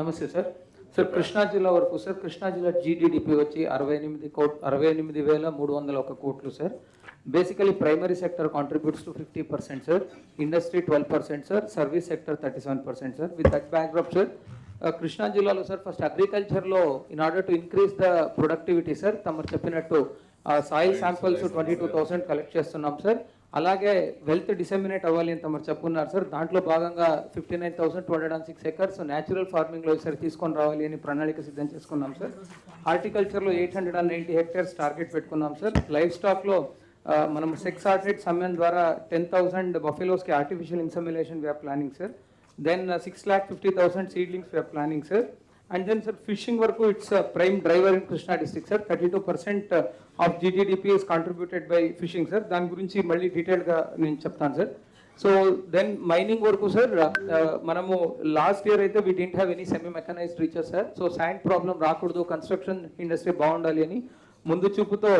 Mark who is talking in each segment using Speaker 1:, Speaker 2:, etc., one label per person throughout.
Speaker 1: నమస్తే sir. Sir Krishna జిల్లా వరకు సార్ కృష్ణా జిల్లా జీడిడిపి వచ్చి అరవై ఎనిమిది కోట్ అరవై ఎనిమిది వేల మూడు వందల ఒక కోట్లు sir. Basically primary sector contributes to fifty percent sir industry twelve percent sir service sector thirty seven percent sir with that backdrop sir Krishna జిల్లాలో sir first అగ్రికల్చర్లో in order to increase the productivity sir తమరు చెప్పినట్టు soil samples twenty two thousand collect చేస్తున్నాం sir అలాగే wealth disseminate అవ్వాలి అని తమరు చెప్పుకున్నారు sir. దాంట్లో భాగంగా fifty nine thousand two hundred and six acres natural ఫార్మింగ్లో ఈసారి తీసుకొని రావాలి అని ప్రణాళిక సిద్ధం చేసుకున్నాం sir. హార్టికల్చర్లో eight hundred and ninety hectares target పెట్టుకున్నాం సార్. లైఫ్ స్టాక్లో మనం సెక్స్ ఆర్టెడ్ సమ్మెన్ ద్వారా ten thousand బఫెలోస్కి artificial insemination we are planning sir then six lakh fifty thousand seedlings we are planning sir and then sir fishing వరకు it's prime driver in Krishna district sir thirty two percent of GTDP is contributed by fishing sir దాని గురించి మళ్ళీ డీటెయిల్గా నేను చెప్తాను sir so then mining వరకు sir మనము last year అయితే we didn't have any semi mechanised reaches sir so sand problem రాకూడదు కన్స్ట్రక్షన్ ఇండస్ట్రీ బాగుండాలి అని ముందు చూపుతో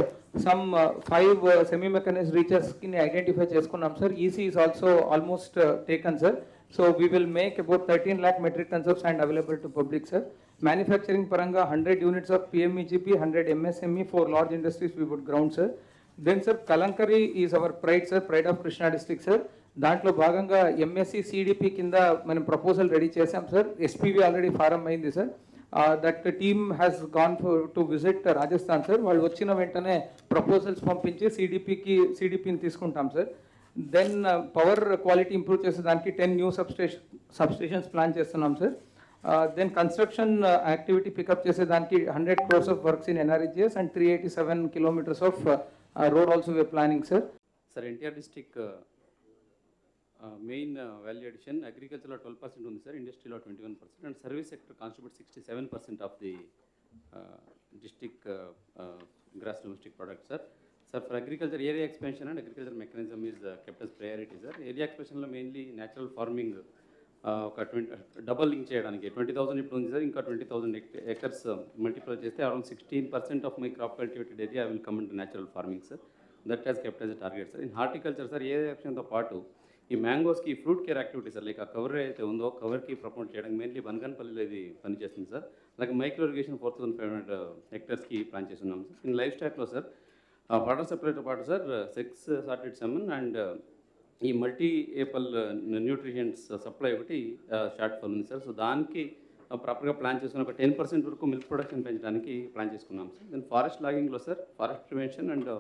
Speaker 1: సమ్ ఫైవ్ సెమీ మెకనైజ్డ్ రీచర్స్కి ఐడెంటిఫై చేసుకున్నాం sir EC is also almost taken sir so we will make about thirteen lakh metric tons of sand available to public sir manufacturing పరంగా hundred units of PMEGP hundred MSME four large industries we would ground sir then sir Kalamkari is our pride sir pride of Krishna district sir దాంట్లో భాగంగా MSC CDP కింద మనం proposal ready చేసాం sir SPV already form అయింది sir that team has gone to visit Rajasthan sir వాళ్ళు వచ్చిన వెంటనే proposals పంపించి సిడిపికి సిడిపిని తీసుకుంటాం sir then power quality improve చేసే దానికి ten new substation substations plan చేస్తున్నాం sir then construction activity pick up చేసే దానికి hundred crores of works in NRGS and three eighty seven kilometres of road also we planning sir
Speaker 2: sir NTR district main value addition అగ్రికల్చర్లో twelve percent ఉంది sir ఇండస్ట్రీలో twenty one percent and service sector constitute sixty seven percent of the district gross domestic product sir sir for agriculture area expansion and agriculture mechanism is kept as priority sir area ఎక్స్పెన్షన్లో mainly natural farming ఒక twenty double link చేయడానికి. Twenty thousand ఇప్పుడు ఉంది sir ఇంకా twenty thousand acres multiply చేస్తే around sixteen percent of my crop cultivated area will come to natural farming sir that has kept as target sir in horticulture sir a ఆప్షన్తో పాటు ఈ మ్యాంగోస్కి fruit care activity sir like ఆ cover అయితే ఉందో కవర్కి promote చేయడానికి mainly బనగానపల్లిలో ఇది పనిచేస్తుంది sir అలాగే micro irrigation four thousand five hundred హెక్టర్స్కి plan చేస్తున్నాం సార్ ఇన్ లైఫ్ స్టాక్లో సార్ వాటర్ సప్లైతో పాటు sir sex sorted semen and ఈ మల్టీ ఏపల్ న్యూట్రిషన్స్ సప్లై ఒకటి షార్ట్ ఫాల్ ఉంది సార్ సో దానికి ప్రాపర్గా ప్లాన్ చేసుకుని ఒక టెన్ పర్సెంట్ వరకు మిల్క్ ప్రొడక్షన్ పెంచడానికి ప్లాన్ చేసుకున్నాం sir then forest లాగింగ్లో sir forest prevention and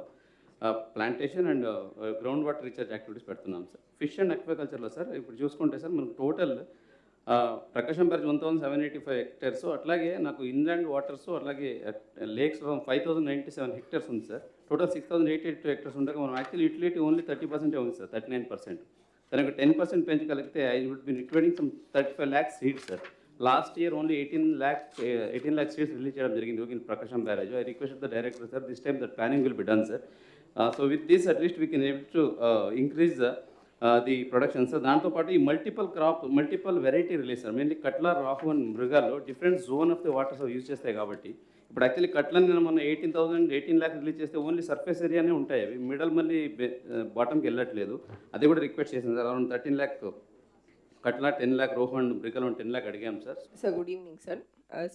Speaker 2: plantation and ground water recharge activities పెడుతున్నాం సార్ ఫిష్ అండ్ అక్వాకల్చర్లో సార్ ఇప్పుడు చూసుకుంటే సార్ మనం total Prakasam barrage one thousand seven eighty five hectares అట్లాగే నాకు ఇన్లాండ్ వాటర్స్ అలాగే lakes five thousand ninety seven hectares ఉంది sir total six thousand eight eight hectares ఉండగా మనం యాక్చువల్లీ యూటిలిటీ ఓన్లీ థర్టీ పర్సెంటే ఉంది సార్ థర్టీ నైన్ పర్సెంట్. దానికి ten percent పెంచగలిగితే I would be requiring some thirty five lakhs seeds sir. Last year only eighteen lakh eighteen lakh seeds release చేయడం జరిగింది in Prakasam barrage. I request the director sir this time that planning will be done sir. So with this at least we can able to increase the the production sir దాంతోపాటు ఈ multiple crop multiple variety release sir. Mainly catla rohu and మృగాల్లో different zone of the waters use చేస్తాయి కాబట్టి. ఇప్పుడు actually కట్లని నేను మొన్న eighteen thousand eighteen lakhs release చేస్తే only surface ఏరియానే ఉంటాయి అవి. మిడల్ మళ్ళీ బాటమ్కి వెళ్ళట్లేదు. అది కూడా రిక్వెస్ట్ చేసింది sir. Around thirteen lakh catla ten lakh rohu and బ్రికల్ ten lakh అడిగాం sir.
Speaker 3: Sir good evening sir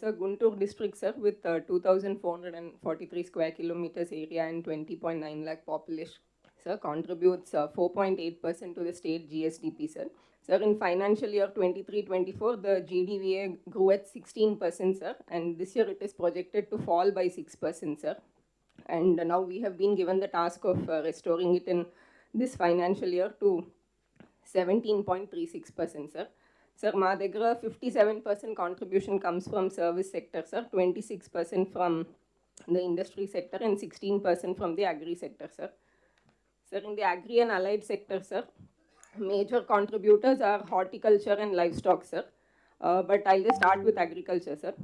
Speaker 3: sir Guntur district sir with two thousand four hundred and forty three square kilometres area and twenty point nine lakh population sir, contributes uh, 4.8% to the state GSDP, sir. Sir, in financial year 23-24, the GDVA grew at 16%, sir, and this year it is projected to fall by 6%, sir. And now we have been given the task of uh, restoring it in this financial year to 17.36%, sir. Sir, మా దగ్గర fifty seven percent contribution comes from service sector sir twenty six percent from the industry sector and sixteen percent From the agri sector sir sir in the agri and allied sector sir major contributors are horticulture and livestock sir but I just start with agriculture sir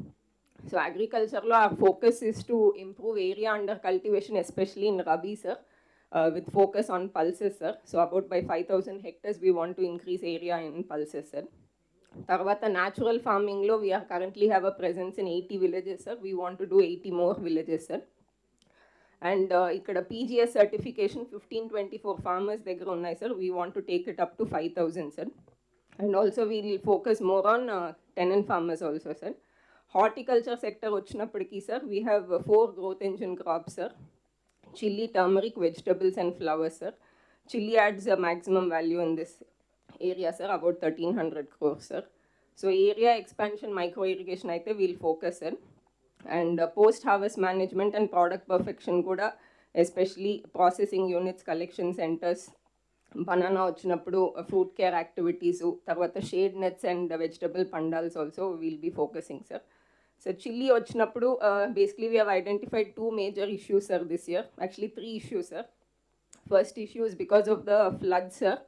Speaker 3: so అగ్రికల్చర్లో our focus is to improve area under cultivation, especially in Rabi, sir, uh, with focus on pulses, sir. So about by 5,000 hectares, we want to increase area in pulses, sir. తర్వాత natural ఫార్మింగ్లో we are currently have a presence in eighty villages sir we want to do eighty more villages sir and ఇక్కడ PGS certification fifteen twenty four farmers దగ్గర ఉన్నాయి sir we want to take it up to five thousand sir And also we'll focus more on uh, tenant farmers also, sir. Horticulture sector వచ్చినప్పటికీ sir we have four growth engine crops sir chili, turmeric, vegetables, and flowers, sir. Chili adds a maximum value in this area, sir, about 1300 crores, sir. So, area expansion, micro irrigation, I think we'll focus And post harvest management and product perfection కూడా especially processing units collection centres banana వచ్చినప్పుడు fruit care activities తర్వాత shade nets and vegetable pandals also will be focusing sir sir chilli వచ్చినప్పుడు basically we have identified two major issues sir this year actually three issues sir first issue is because of the flood sir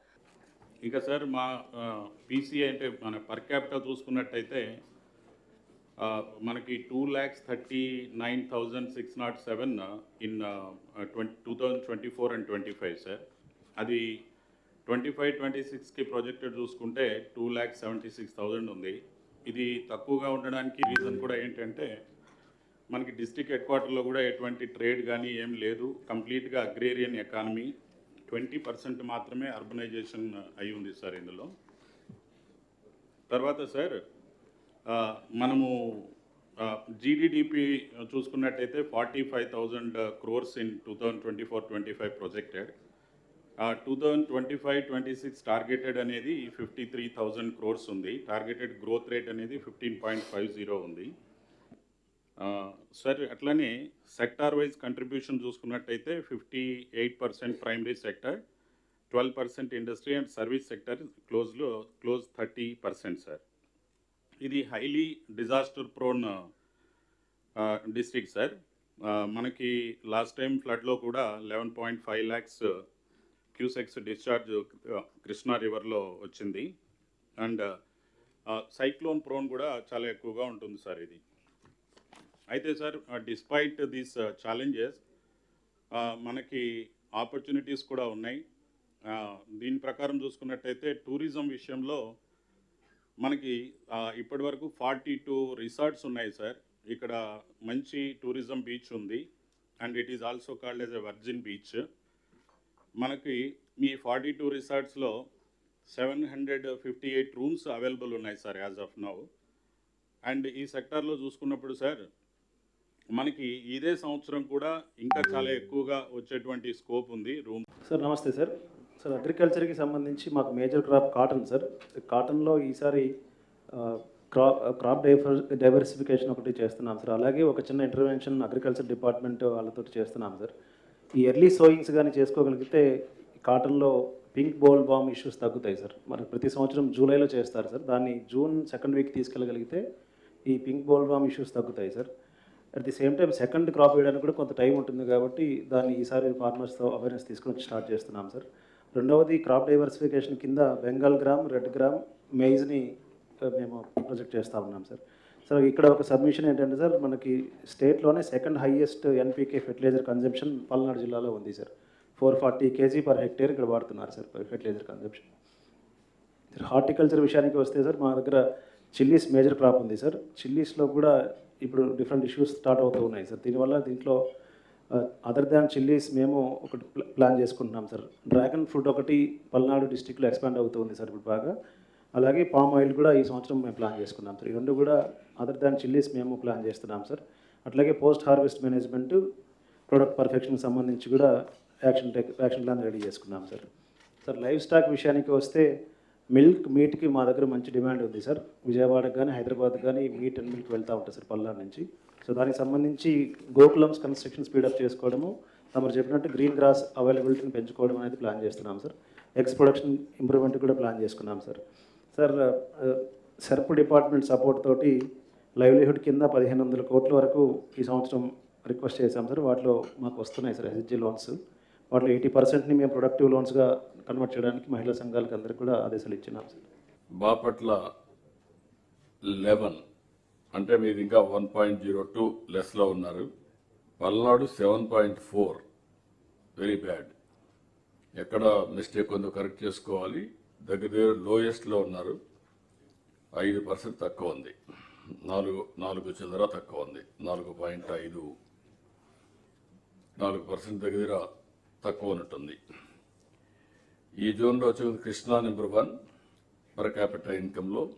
Speaker 4: ఇక sir మా uh, PC అంటే మన per capital చూసుకున్నట్టయితే మనకి two lakhs thirty nine thousand six nought seven in twenty two thousand twenty four and twenty five sir. అది twenty five twenty సిక్స్కి projected చూసుకుంటే two lakhs seventy six thousand ఉంది. ఇది తక్కువగా ఉండడానికి రీజన్ కూడా ఏంటంటే మనకి డిస్ట్రిక్ట్ హెడ్ క్వార్టర్లో కూడా ఎటువంటి ట్రేడ్ కానీ ఏం లేదు. కంప్లీట్గా అగ్రేరియన్ ఎకానమీ ట్వంటీ పర్సెంట్ మాత్రమే అర్బనైజేషన్ అయి ఉంది సార్ ఇందులో. తర్వాత సార్ మనము జీడిడిపి చూసుకున్నట్టయితే forty five thousand crores in two thousand twenty four twenty five projected. Two thousand twenty five twenty six targeted అనేది ఫిఫ్టీ త్రీ థౌజండ్ క్రోర్స్ ఉంది. టార్గెటెడ్ గ్రోత్ రేట్ అనేది ఫిఫ్టీన్ పాయింట్ ఫైవ్ జీరో ఉంది. Sir అట్లనే sector wise contribution చూసుకున్నట్టయితే fifty eight percent primary sector twelve percent industry and service sector క్లోజ్లో close thirty percent sir. ఇది highly disaster prone district sir మనకి last time ఫ్లడ్లో కూడా eleven point five lakhs cusecs discharge Krishna రివర్లో వచ్చింది. And cyclone prone కూడా చాలా ఎక్కువగా ఉంటుంది sir ఇది. అయితే సార్ డిస్పైట్ దీస్ ఛాలెంజెస్ మనకి ఆపర్చునిటీస్ కూడా ఉన్నాయి. దీని ప్రకారం చూసుకున్నట్టయితే టూరిజం విషయంలో మనకి ఇప్పటి వరకు ఫార్టీ టూ రిసార్ట్స్ ఉన్నాయి సార్. ఇక్కడ మంచి టూరిజం బీచ్ ఉంది. And it is also called as a virgin beach. మనకి ఈ forty two రిసార్ట్స్లో seven hundred fifty eight rooms available ఉన్నాయి sir as of now. And ఈ సెక్టార్లో చూసుకున్నప్పుడు సార్ మనకి ఇదే సంవత్సరం కూడా ఇంకా చాలా ఎక్కువగా వచ్చేటువంటి స్కోప్ ఉంది రూమ్.
Speaker 5: సార్ నమస్తే సార్. సార్ అగ్రికల్చర్కి సంబంధించి మాకు మేజర్ క్రాప్ కాటన్ సార్ కాటన్లో ఈసారి క్రాప్ క్రాప్ డైవర్ డైవర్సిఫికేషన్ ఒకటి చేస్తున్నాం సార్ అలాగే ఒక చిన్న ఇంటర్వెన్షన్ అగ్రికల్చర్ డిపార్ట్మెంట్ వాళ్ళతో చేస్తున్నాం సార్ ఈ ఎర్లీ సోయింగ్స్ కానీ చేసుకోగలిగితే కాటన్లో పింక్ బోల్ బామ్ ఇష్యూస్ తగ్గుతాయి సార్ మరి ప్రతి సంవత్సరం జూలైలో చేస్తారు సార్ దాన్ని జూన్ సెకండ్ వీక్ తీసుకెళ్ళగలిగితే ఈ పింక్ బోల్ బామ్ ఇష్యూస్ తగ్గుతాయి sir at the same time second crop వేయడానికి కూడా కొంత టైం ఉంటుంది కాబట్టి దాన్ని ఈసారి ఫార్మర్స్తో అవేర్నెస్ తీసుకుని స్టార్ట్ చేస్తున్నాం సార్ రెండవది క్రాప్ డైవర్సిఫికేషన్ కింద బెంగాల్ గ్రామ్ రెడ్ గ్రామ్ మెయిజ్ని మేము ప్రొజెక్ట్ చేస్తూ ఉన్నాం సార్ సార్ ఇక్కడ ఒక సబ్మిషన్ ఏంటంటే సార్ మనకి స్టేట్లోనే second highest NPK fertiliser consumption Palnadu జిల్లాలో ఉంది sir four forty KG per hectare ఇక్కడ వాడుతున్నారు సార్ ఫెర్టిలైజర్ కన్జంప్షన్ హార్టికల్చర్ విషయానికి వస్తే సార్ మా దగ్గర చిల్లీస్ మేజర్ క్రాప్ ఉంది సార్ చిల్లీస్లో కూడా ఇప్పుడు డిఫరెంట్ ఇష్యూస్ స్టార్ట్ అవుతూ ఉన్నాయి సార్ దీనివల్ల దీంట్లో అదర్ దాన్ చిల్లీస్ మేము ఒకటి ప్లాన్ చేసుకుంటున్నాం సార్ డ్రాగన్ ఫ్రూట్ ఒకటి పల్నాడు డిస్టిక్లో ఎక్స్పాండ్ అవుతుంది సార్ ఇప్పుడు బాగా. అలాగే పామ్ ఆయిల్ కూడా ఈ సంవత్సరం మేము ప్లాన్ చేసుకున్నాం సార్ ఈ రెండు కూడా అదర్ దాన్ చిల్లీస్ మేము ప్లాన్ చేస్తున్నాం సార్ అట్లాగే పోస్ట్ హార్వెస్ట్ మేనేజ్మెంట్ ప్రొడక్ట్ పర్ఫెక్షన్కి సంబంధించి కూడా action tech action plan ready చేసుకున్నాం సార్ సార్ లైవ్ స్టాక్ విషయానికి వస్తే మిల్క్ మీట్కి మా దగ్గర మంచి డిమాండ్ ఉంది సార్ విజయవాడకు కానీ హైదరాబాద్ కానీ మీట్ అండ్ మిల్క్ వెళ్తూ ఉంటుంది సార్ పల్నాడు నుంచి. సో దానికి సంబంధించి గోకులమ్స్ కన్స్ట్రక్షన్ స్పీడప్ చేసుకోవడము తమరు చెప్పినట్టు గ్రీన్ గ్రాస్ అవైలబిలిటీని పెంచుకోవడం అనేది ప్లాన్ చేస్తున్నాం సార్. ఎగ్స్ ప్రొడక్షన్ ఇంప్రూవ్మెంట్ కూడా ప్లాన్ చేసుకున్నాం sir. Sir SERP department support తోటి లైవ్లీహుడ్ కింద పదిహేను వందల కోట్ల వరకు ఈ సంవత్సరం రిక్వెస్ట్ చేశాం సార్. వాటిలో మాకు వస్తున్నాయి సార్ ఎస్హెచ్జి లోన్స్ వాటిలో ఎయిటీ పర్సెంట్ని మేము ప్రొడక్టివ్ లోన్స్గా కన్వర్ట్ చేయడానికి మహిళా సంఘాలకు అందరికీ కూడా ఆదేశాలు ఇచ్చినాం సార్.
Speaker 6: బాపట్ల లెవెన్ అంటే మీరు ఇంకా వన్ పాయింట్ జీరో టూ లెస్లో ఉన్నారు. Palnadu seven point four very bad ఎక్కడ మిస్టేక్ ఉందో కరెక్ట్ చేసుకోవాలి. దగ్గర దగ్గర లోయెస్ట్లో ఉన్నారు. ఐదు పర్సెంట్ తక్కువ ఉంది. నాలుగు నాలుగు చిల్లర తక్కువ ఉంది. నాలుగు పాయింట్ ఐదు. నాలుగు పర్సెంట్ దగ్గర తక్కువ ఉన్నట్టుంది. ఈ జోన్లో వచ్చింది Krishna number one per capital ఇన్కంలో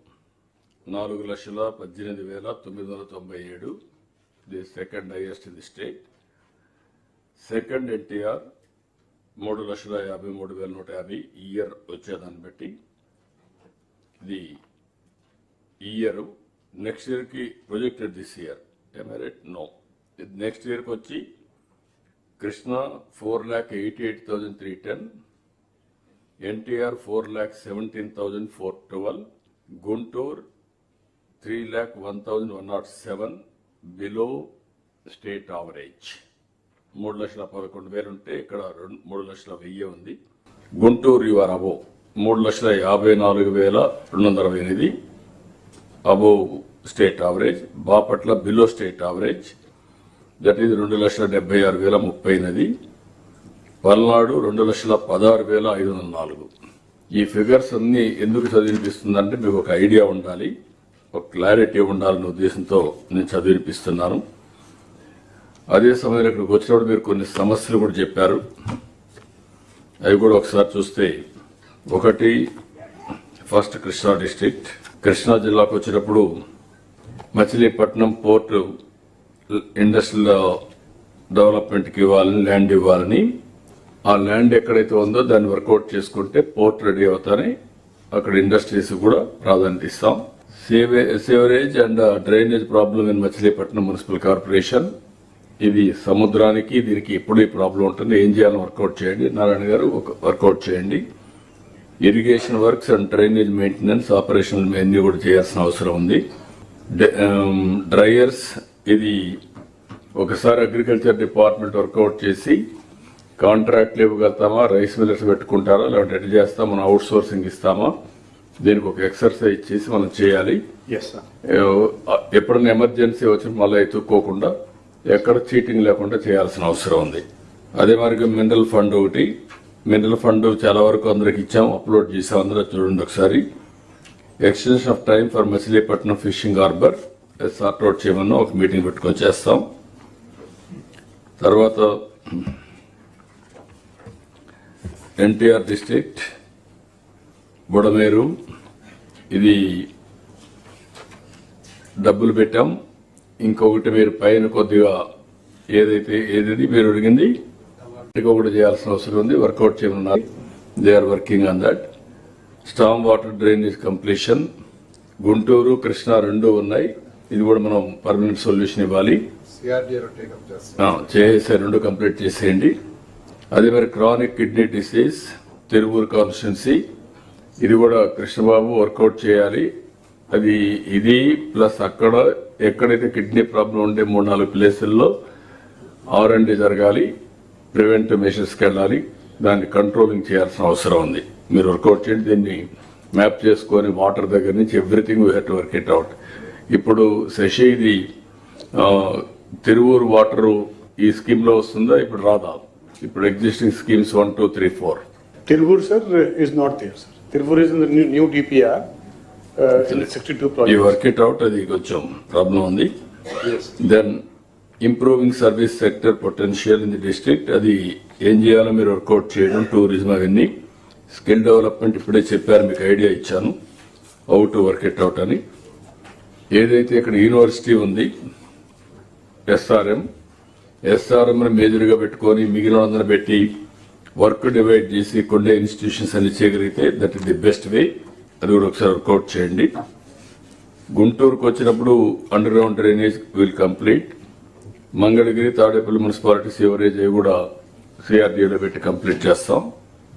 Speaker 6: నాలుగు లక్షల పద్దెనిమిది వేల తొమ్మిది వందల తొంభై ఏడు. The second highest in the state second NTR మూడు లక్షల యాభై మూడు వేల నూట యాభై ఇయర్ వచ్చేదాన్ని బట్టి ఇది ఇయర్ నెక్స్ట్ ఇయర్కి ప్రొజెక్టెడ్ దిస్ ఇయర్ ఎమరెట్ నో ఇది నెక్స్ట్ ఇయర్కి వచ్చి Krishna four lakh eighty eight thousand three ten NTR four lakh seventeen thousand four twelve Guntur three lakh one thousand one nought seven below state average మూడు లక్షల పదకొండు వేలు ఉంటే ఇక్కడ రెండు మూడు లక్షల వెయ్యి ఉంది. గుంటూరు యువర్ అబో మూడు లక్షల యాభై నాలుగు వేల రెండు వందల అరవై ఎనిమిది above state average Bapatla below state average that is రెండు లక్షల డెబ్బై ఆరు వేల ముప్పై ఎనిమిది. పల్నాడు రెండు లక్షల పదహారు వేల ఐదు వందల నాలుగు. ఈ ఫిగర్స్ అన్ని ఎందుకు చదివినిపిస్తుందంటే మీకు ఒక ఐడియా ఉండాలి. ఒక క్లారిటీ ఉండాలనే ఉద్దేశంతో నేను చదివినిపిస్తున్నాను అదే సమయంలో ఇక్కడికి వచ్చినప్పుడు మీరు కొన్ని సమస్యలు కూడా చెప్పారు. అవి కూడా ఒకసారి చూస్తే ఒకటి ఫస్ట్ కృష్ణా డిస్టిక్ట్ కృష్ణా జిల్లాకు వచ్చినప్పుడు మచిలీపట్నం పోర్టు ఇండస్ట్రియల్ డెవలప్మెంట్కి ఇవ్వాలని ల్యాండ్ ఇవ్వాలని. ఆ ల్యాండ్ ఎక్కడైతే ఉందో దాన్ని వర్కౌట్ చేసుకుంటే పోర్ట్ రెడీ అవుతానే అక్కడ ఇండస్ట్రీస్ కూడా ప్రాధాన్యత ఇస్తాం. Sewerage and drainage problem in Machilipatnam municipal corporation. ఇది సముద్రానికి దీనికి ఎప్పుడు ఈ ప్రాబ్లం ఉంటుంది. ఏం చేయాలని వర్కౌట్ చేయండి. నారాయణ గారు ఒక వర్కౌట్ చేయండి. Irrigation works and drainage maintenance operation అన్ని కూడా చేయాల్సిన అవసరం ఉంది. డ్రైయర్స్ ఇది ఒకసారి అగ్రికల్చర్ డిపార్ట్మెంట్ వర్కౌట్ చేసి కాంట్రాక్ట్లు ఇవ్వగలుగుతామా రైస్ మిల్లర్స్ పెట్టుకుంటారా లేదంటే ఎట్లా చేస్తాం మనం అవుట్ సోర్సింగ్ ఇస్తామా దీనికి ఒక ఎక్సర్సైజ్ చేసి మనం చేయాలి. ఎప్పుడైనా ఎమర్జెన్సీ వచ్చి మళ్ళీ ఎత్తుక్కోకుండా ఎక్కడ చీటింగ్ లేకుండా చేయాల్సిన అవసరం ఉంది. అదే మరి మినరల్ ఫండ్ ఒకటి. మినరల్ ఫండ్ చాలా వరకు అందరికి ఇచ్చాం అప్లోడ్ చేసాం అందరూ చూడండి ఒకసారి. Extension of time for Machilipatnam fishing harbour sort out చేయమన్నా ఒక మీటింగ్ పెట్టుకొని చేస్తాం. తర్వాత ఎన్టీఆర్ డిస్ట్రిక్ట్ బుడమేరు. ఇది డబ్బులు పెట్టాం. ఇంకొకటి మీరు పైన కొద్దిగా ఏదైతే ఏది మీరు అడిగింది ఇంకొకటి చేయాల్సిన అవసరం ఉంది. వర్కౌట్ చేయమన్నారు. They are working on that storm water drainage completion Guntur Krishna రెండు ఉన్నాయి. ఇది కూడా మనం పర్మనెంట్ సొల్యూషన్ ఇవ్వాలి. చేసే రెండు కంప్లీట్ చేసేయండి. అదే మరి chronic kidney disease Tiruvuru constituency ఇది కూడా కృష్ణబాబు వర్కౌట్ చేయాలి. అది ఇది ప్లస్ అక్కడ ఎక్కడైతే కిడ్నీ ప్రాబ్లం ఉండే మూడు నాలుగు ప్లేసుల్లో ఆర్ అండ్ జరగాలి. ప్రివెంటివ్ మెషర్స్కి వెళ్ళాలి. దాన్ని కంట్రోలింగ్ చేయాల్సిన అవసరం ఉంది. మీరు వర్కౌట్ చేయండి. దీన్ని మ్యాప్ చేసుకొని వాటర్ దగ్గర నుంచి everything we have to work it out. ఇప్పుడు శశి ఇది తిరువూరు వాటరు ఈ స్కీమ్లో వస్తుందా? ఇప్పుడు రాదా? ఇప్పుడు existing schemes one two three four
Speaker 7: Tiruvuru sir is not there, sir Tiruvur is in the new, new DPR, uh, in the
Speaker 6: అది కొంచెం ప్రాబ్లం ఉంది. Then improving service sector potential in the district అది ఏం చేయాలో మీరు work out చేయడం tourism అవన్నీ. Skill development ఇప్పుడే చెప్పారు మీకు ఐడియా ఇచ్చాను. How to work it out అని. ఏదైతే ఇక్కడ యూనివర్సిటీ ఉంది ఎస్ఆర్ఎం ఎస్ఆర్ఎం మేజర్గా పెట్టుకొని మిగిలిన పెట్టి వర్క్ డివైడ్ చేసి కొన్ని ఇన్స్టిట్యూషన్స్ అన్ని చేయగలిగితే that is the best way. అది కూడా ఒకసారి వర్కౌట్ చేయండి. గుంటూరుకు వచ్చినప్పుడు underground drainage will complete. Mangalagiri Tadepalli municipality sewerage కూడా సిఆర్డీలో పెట్టి కంప్లీట్ చేస్తాం.